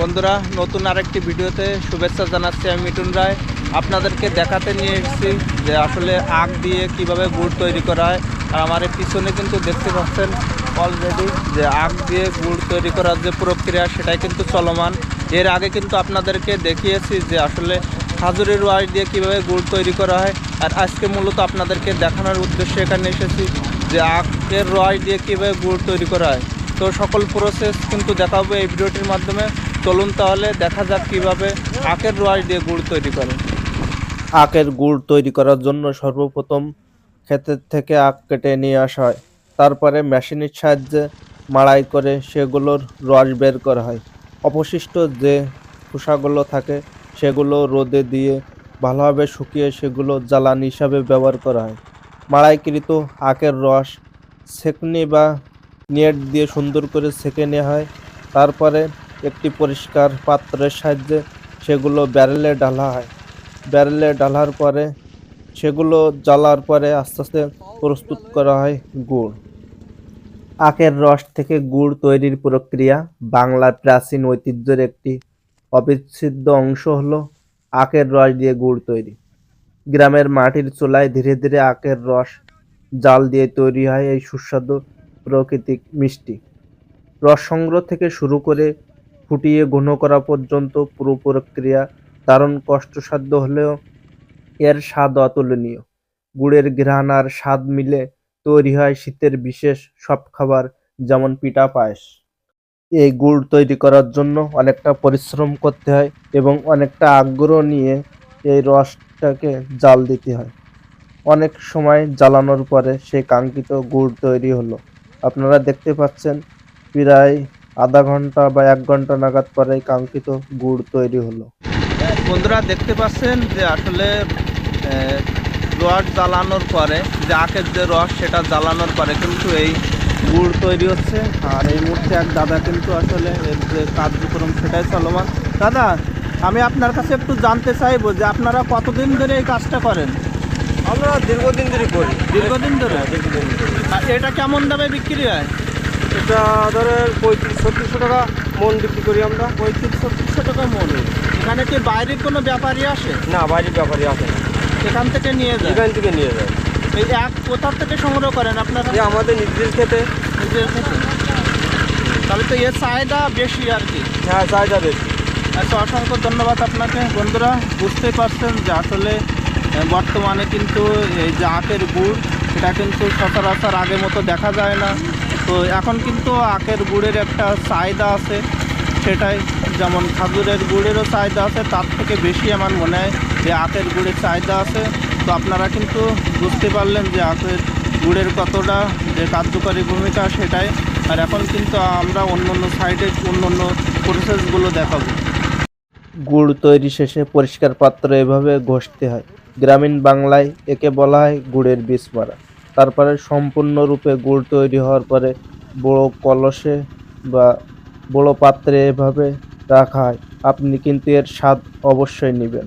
বন্ধুরা, নতুন আরেকটি ভিডিওতে শুভেচ্ছা জানাচ্ছি আমি মিঠুন রায়। আপনাদেরকে দেখাতে নিয়ে এসেছি যে আসলে আখ দিয়ে কীভাবে গুড় তৈরি করা হয়। আর আমার পিছনে কিন্তু দেখতে পাচ্ছেন অলরেডি যে আখ দিয়ে গুড় তৈরি করার যে প্রক্রিয়া, সেটাই কিন্তু চলমান। এর আগে কিন্তু আপনাদেরকে দেখিয়েছি যে আসলে খাজুরের রস দিয়ে কীভাবে গুড় তৈরি করা হয়। আর আজকে মূলত আপনাদেরকে দেখানোর উদ্দেশ্যে এখানে এসেছি যে আখের রস দিয়ে কীভাবে গুড় তৈরি করা হয়। তো সকল প্রসেস কিন্তু দেখাবো এই ভিডিওটির মাধ্যমে। চলুন তাহলে দেখা যাক কীভাবে আখের রস দিয়ে গুড় তৈরি করে আখের গুড় তৈরি করার জন্য সর্বপ্রথম ক্ষেতের থেকে আখ কেটে নিয়ে আসা হয়। তারপরে মেশিনের সাহায্যে মাড়াই করে সেগুলোর রস বের করা হয়। অবশিষ্ট যে খোসাগুলো থাকে, সেগুলো রোদে দিয়ে ভালোভাবে শুকিয়ে সেগুলো জ্বালানি হিসাবে ব্যবহার করা হয়। মাড়াইকৃত আখের রস সেকনি বা নেট দিয়ে সুন্দর করে সেকে নেওয়া হয়। তারপরে একটি পরিষ্কার পাত্রের সাহায্যে সেগুলো ব্যারেলে ঢালা হয়। ব্যারেলে ঢালার পরে সেগুলো জ্বালার পরে আস্তে আস্তে প্রস্তুত করা হয় গুড়। আখের রস থেকে গুড় তৈরির প্রক্রিয়া বাংলার প্রাচীন ঐতিহ্যের একটি অবিচ্ছেদ্য অংশ হলো আখের রস দিয়ে গুড় তৈরি। গ্রামের মাটির চুলায় ধীরে ধীরে আখের রস জাল দিয়ে তৈরি হয় এই সুস্বাদু প্রকৃতিক মিষ্টি। রস সংগ্রহ থেকে শুরু করে ফুটিয়ে ঘন করা পর্যন্ত পুরো প্রক্রিয়া দারুণ কষ্টসাধ্য হলেও এর স্বাদ অতুলনীয়। গুড়ের ঘ্রাণ আর স্বাদ মিলে তৈরি হয় শীতের বিশেষ সব খাবার, যেমন পিঠা পায়েস। এই গুড় তৈরি করার জন্য অনেকটা পরিশ্রম করতে হয় এবং অনেকটা আগ্রহ নিয়ে এই রসটাকে জাল দিতে হয়। অনেক সময় জ্বালানোর পরে সেই কাঙ্ক্ষিত গুড় তৈরি হলো। আপনারা দেখতে পাচ্ছেন, প্রায় আধা ঘণ্টা বা এক ঘণ্টা নাগাদ পরে কাঙ্ক্ষিত গুড় তৈরি হলো। বন্ধুরা দেখতে পাচ্ছেন যে আসলে আহ, রস জ্বালানোর পরে যে আখের যে রস সেটা জ্বালানোর পরে কিন্তু এই গুড় তৈরি হচ্ছে। আর এই মুহূর্তে এক দাদা কিন্তু আসলে এর যে কার্যক্রম সেটাই চলমান। দাদা আমি আপনার কাছে একটু জানতে চাইব যে আপনারা কতদিন ধরে এই কাজটা করেন? আমরা দীর্ঘদিন ধরে করি। দীর্ঘদিন ধরে? দীর্ঘদিন ধরে। আর এটা কেমন দামে বিক্রি হয়? এটা ধরেন পঁয়ত্রিশ ছত্রিশশো টাকা মন বিক্রি করি আমরা। পঁয়ত্রিশ ছত্রিশশো টাকা মন। এখানে কি বাইরের কোনো ব্যাপারই আসে? না বাইরের ব্যাপারই আসে না। এখান থেকে নিয়ে যায়? এখান থেকে নিয়ে যায়। এই এক কোথা থেকে সংগ্রহ করেন আপনারা? যে আমাদের নিজের খেতে নিজের থেকে তাহলে তো এর চাহিদা বেশি আর কি। হ্যাঁ চাহিদা বেশি। আচ্ছা অসংখ্য ধন্যবাদ আপনাকে। বন্ধুরা বুঝতেই পারছেন যে আসলে বর্তমানে কিন্তু এই যে আখের গুড় এটা কিন্তু সচরাচর আগের মতো দেখা যায় না। তো এখন কিন্তু আখের গুড়ের একটা চাহিদা আছে, সেটাই। যেমন খাজুরের গুড়েরও চাহিদা আছে, তার থেকে বেশি আমার মনে হয় যে আখের গুড়ের চাহিদা আছে। তো আপনারা কিন্তু বুঝতে পারলেন যে আখের গুড়ের কতটা যে কার্যকরী ভূমিকা সেটাই। আর এখন কিন্তু আমরা অন্য অন্য সাইডে অন্য অন্য প্রসেসগুলো দেখাবো। গুড় তৈরি শেষে পরিষ্কার পাত্র এভাবে ঘষতে হয়। গ্রামীণ বাংলায় একে বলা হয় গুড়ের বীজ মারা। তারপরে সম্পূর্ণরূপে গুড় তৈরি হওয়ার পরে বড় কলসে বা বড় পাত্রে এভাবে রাখা হয়। আপনি কিন্তু এর স্বাদ অবশ্যই নেবেন।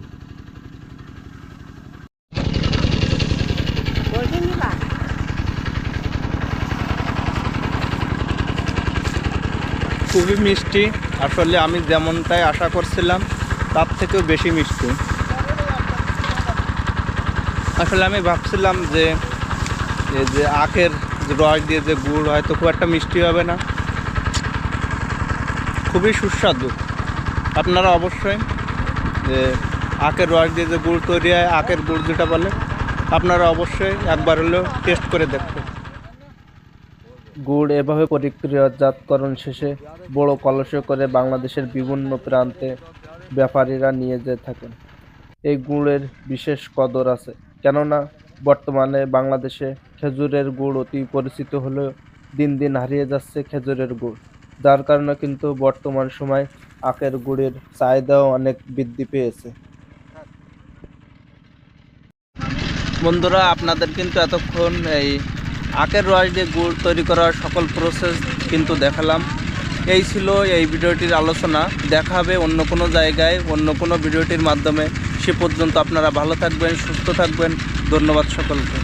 খুবই মিষ্টি। আসলে আমি যেমনটাই আশা করছিলাম, তার থেকেও বেশি মিষ্টি। আসলে আমি ভাবছিলাম যে এই যে আখের রস দিয়ে যে গুড় হয়তো খুব একটা মিষ্টি হবে না। খুবই সুস্বাদু। আপনারা অবশ্যই যে আখের রস দিয়ে যে গুড় তৈরি হয়, আখের গুড় যেটা বলে, আপনারা অবশ্যই একবার হলেও টেস্ট করে দেখবেন গুড় এভাবে প্রক্রিয়াজাতকরণ শেষে বড় কলসে করে বাংলাদেশের বিভিন্ন প্রান্তে ব্যাপারীরা নিয়ে যেয়ে থাকেন। এই গুড়ের বিশেষ কদর আছে। কেননা বর্তমানে বাংলাদেশে খেজুরের গুড় অতি পরিচিত হলেও দিন দিন হারিয়ে যাচ্ছে খেজুরের গুড়। যার কারণে কিন্তু বর্তমান সময় আখের গুড়ের চাহিদাও অনেক বৃদ্ধি পেয়েছে। বন্ধুরা, আপনাদের কিন্তু এতক্ষণ এই আখের রস দিয়ে গুড় তৈরি করার সকল প্রসেস কিন্তু দেখালাম। এই ছিল এই ভিডিওটির আলোচনা। দেখা হবে অন্য কোনো জায়গায়, অন্য কোনো ভিডিওটির মাধ্যমে। সে পর্যন্ত আপনারা ভালো থাকবেন, সুস্থ থাকবেন। ধন্যবাদ সকলকে।